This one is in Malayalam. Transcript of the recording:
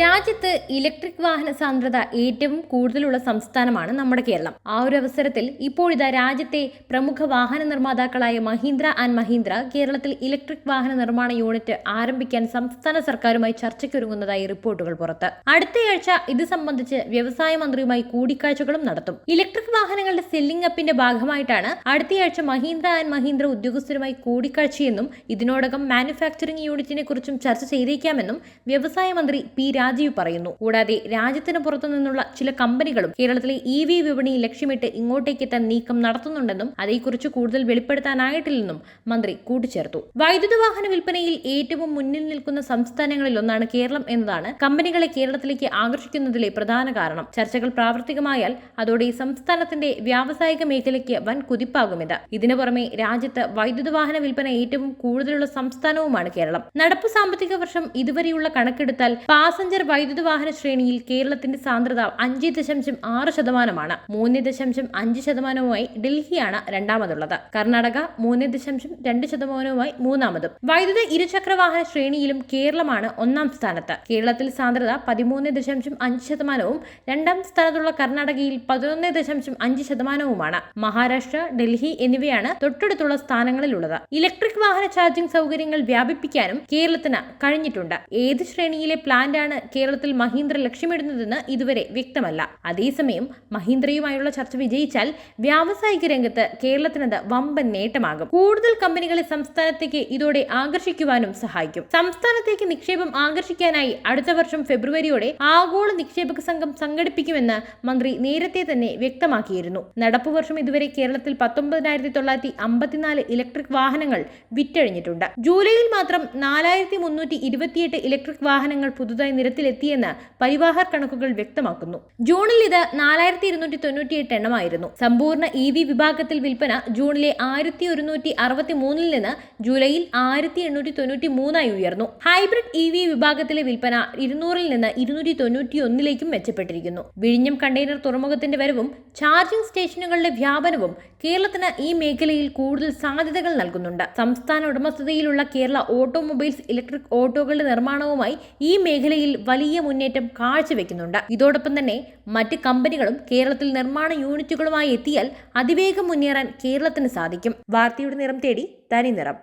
രാജ്യത്ത് ഇലക്ട്രിക് വാഹന സാന്ദ്രത ഏറ്റവും കൂടുതലുള്ള സംസ്ഥാനമാണ് നമ്മുടെ കേരളം. ആ ഒരു അവസരത്തിൽ ഇപ്പോഴിതാ രാജ്യത്തെ പ്രമുഖ വാഹന നിർമ്മാതാക്കളായ മഹീന്ദ്ര ആൻഡ് മഹീന്ദ്ര കേരളത്തിൽ ഇലക്ട്രിക് വാഹന നിർമ്മാണ യൂണിറ്റ് ആരംഭിക്കാൻ സംസ്ഥാന സർക്കാരുമായി ചർച്ചയ്ക്കൊരുങ്ങുന്നതായി റിപ്പോർട്ടുകൾ പുറത്ത്. അടുത്തയാഴ്ച ഇത് സംബന്ധിച്ച് വ്യവസായ മന്ത്രിയുമായി കൂടിക്കാഴ്ചകളും നടത്തും. ഇലക്ട്രിക് വാഹനങ്ങളുടെ സെല്ലിംഗ് അപ്പിന്റെ ഭാഗമായിട്ടാണ് അടുത്തയാഴ്ച മഹീന്ദ്ര ആൻഡ് മഹീന്ദ്ര ഉദ്യോഗസ്ഥരുമായി കൂടിക്കാഴ്ചയെന്നും ഇതിനോടകം മാനുഫാക്ചറിംഗ് യൂണിറ്റിനെ കുറിച്ചും ചർച്ച ചെയ്തേക്കാമെന്നും വ്യവസായ മന്ത്രി പി രാജീവ് പറയുന്നു. കൂടാതെ രാജ്യത്തിന് പുറത്തു നിന്നുള്ള ചില കമ്പനികളും കേരളത്തിലെ ഇ വി വിപണി ലക്ഷ്യമിട്ട് ഇങ്ങോട്ടേക്ക് എത്താൻ നീക്കം നടത്തുന്നുണ്ടെന്നും അതേക്കുറിച്ച് കൂടുതൽ വെളിപ്പെടുത്താനായിട്ടില്ലെന്നും മന്ത്രി കൂട്ടിച്ചേർത്തു. വൈദ്യുത വാഹന വിൽപ്പനയിൽ ഏറ്റവും മുന്നിൽ നിൽക്കുന്ന സംസ്ഥാനങ്ങളിൽ ഒന്നാണ് കേരളം എന്നതാണ് കമ്പനികളെ കേരളത്തിലേക്ക് ആകർഷിക്കുന്നതിലെ പ്രധാന കാരണം. ചർച്ചകൾ പ്രാവർത്തികമായാൽ അതോടെ സംസ്ഥാനത്തിന്റെ വ്യാവസായിക മേഖലയ്ക്ക് വൻ കുതിപ്പാകുമിത് ഇതിനു പുറമെ രാജ്യത്ത് വൈദ്യുത വാഹന വിൽപ്പന ഏറ്റവും കൂടുതലുള്ള സംസ്ഥാനവുമാണ് കേരളം. നടപ്പ് സാമ്പത്തിക വർഷം ഇതുവരെയുള്ള കണക്കെടുത്താൽ പാസഞ്ചർ വൈദ്യുത വാഹന ശ്രേണിയിൽ കേരളത്തിന്റെ സാന്ദ്രത അഞ്ച് ദശാംശം ആറ് ശതമാനമാണ്. മൂന്ന് ദശാംശം അഞ്ച് ശതമാനവുമായി ഡൽഹിയാണ് രണ്ടാമതുള്ളത്. കർണാടക മൂന്ന് ദശാംശം രണ്ട് ശതമാനവുമായി മൂന്നാമതും. വൈദ്യുത ഇരുചക്ര വാഹന ശ്രേണിയിലും കേരളമാണ് ഒന്നാം സ്ഥാനത്ത്. കേരളത്തിൽ സാന്ദ്രത പതിമൂന്ന് ദശാംശം അഞ്ച് ശതമാനവും രണ്ടാം സ്ഥാനത്തുള്ള കർണാടകയിൽ പതിനൊന്ന് ദശാംശം അഞ്ച് ശതമാനവുമാണ്. മഹാരാഷ്ട്ര ഡൽഹി എന്നിവയാണ് തൊട്ടടുത്തുള്ള സ്ഥാനങ്ങളിലുള്ളത്. ഇലക്ട്രിക് വാഹന ചാർജിംഗ് സൗകര്യങ്ങൾ വ്യാപിപ്പിക്കാനും കേരളത്തിന് കഴിഞ്ഞിട്ടുണ്ട്. ഏത് ശ്രേണിയിലെ പ്ലാന്റാണ് കേരളത്തിൽ മഹീന്ദ്ര ലക്ഷ്യമിടുന്നതെന്ന് ഇതുവരെ വ്യക്തമല്ല. അതേസമയം മഹീന്ദ്രയുമായുള്ള ചർച്ച വിജയിച്ചാൽ വ്യാവസായിക രംഗത്ത് കേരളത്തിനത് വമ്പൻ നേട്ടമാകും. കൂടുതൽ കമ്പനികളെ സംസ്ഥാനത്തേക്ക് ഇതോടെ ആകർഷിക്കുവാനും സഹായിക്കും. സംസ്ഥാനത്തേക്ക് നിക്ഷേപം ആകർഷിക്കാനായി അടുത്ത വർഷം ഫെബ്രുവരിയോടെ ആഗോള നിക്ഷേപക സംഘം സംഘടിപ്പിക്കുമെന്ന് മന്ത്രി നേരത്തെ തന്നെ വ്യക്തമാക്കിയിരുന്നു. നടപ്പു വർഷം ഇതുവരെ കേരളത്തിൽ പത്തൊമ്പതിനായിരത്തി തൊള്ളായിരത്തി അമ്പത്തിനാല് ഇലക്ട്രിക് വാഹനങ്ങൾ വിറ്റഴിഞ്ഞിട്ടുണ്ട്. ജൂലൈയിൽ മാത്രം നാലായിരത്തി മുന്നൂറ്റി ഇരുപത്തിയെട്ട് ഇലക്ട്രിക് വാഹനങ്ങൾ പുതുതായി നിരത്തിലെത്തിയെന്ന് പരിവാഹർ കണക്കുകൾ വ്യക്തമാക്കുന്നു. ജൂണിൽ ഇത് നാലായിരത്തി ഇരുന്നൂറ്റി തൊണ്ണൂറ്റിയെട്ട് എണ്ണമായിരുന്നു. സമ്പൂർണ ഇ വി വിഭാഗത്തിൽ വിൽപ്പന ജൂണിലെ ആയിരത്തി ഒരുന്നൂറ്റി അറുപത്തി മൂന്നിൽ നിന്ന് ജൂലൈയിൽ ആയിരത്തി എണ്ണൂറ്റി തൊണ്ണൂറ്റി മൂന്നായി ഉയർന്നു. ഹൈബ്രിഡ് ഇ വി വിഭാഗത്തിലെ വിൽപ്പന ഇരുന്നൂറിൽ നിന്ന് ഇരുന്നൂറ്റി തൊണ്ണൂറ്റി ഒന്നിലേക്കും മെച്ചപ്പെട്ടിരിക്കുന്നു. വിഴിഞ്ഞം കണ്ടെയ്നർ തുറമുഖത്തിന്റെ വരവും ചാർജിംഗ് സ്റ്റേഷനുകളുടെ വ്യാപനവും കേരളത്തിന് ഈ മേഖലയിൽ കൂടുതൽ സാധ്യതകൾ നൽകുന്നുണ്ട്. സംസ്ഥാന ഉടമസ്ഥതയിലുള്ള കേരള ഓട്ടോമൊബൈൽസ് ഇലക്ട്രിക് ഓട്ടോകളുടെ നിർമ്മാണവുമായി ഈ മേഖലയിൽ വലിയ മുന്നേറ്റം കാഴ്ചവെക്കുന്നുണ്ട്. ഇതോടൊപ്പം തന്നെ മറ്റ് കമ്പനികളും കേരളത്തിൽ നിർമ്മാണ യൂണിറ്റുകളുമായി എത്തിയാൽ അതിവേഗം മുന്നേറാൻ കേരളത്തിന് സാധിക്കും. വാർത്തയുടെ നിറം തേടി തനി നിറം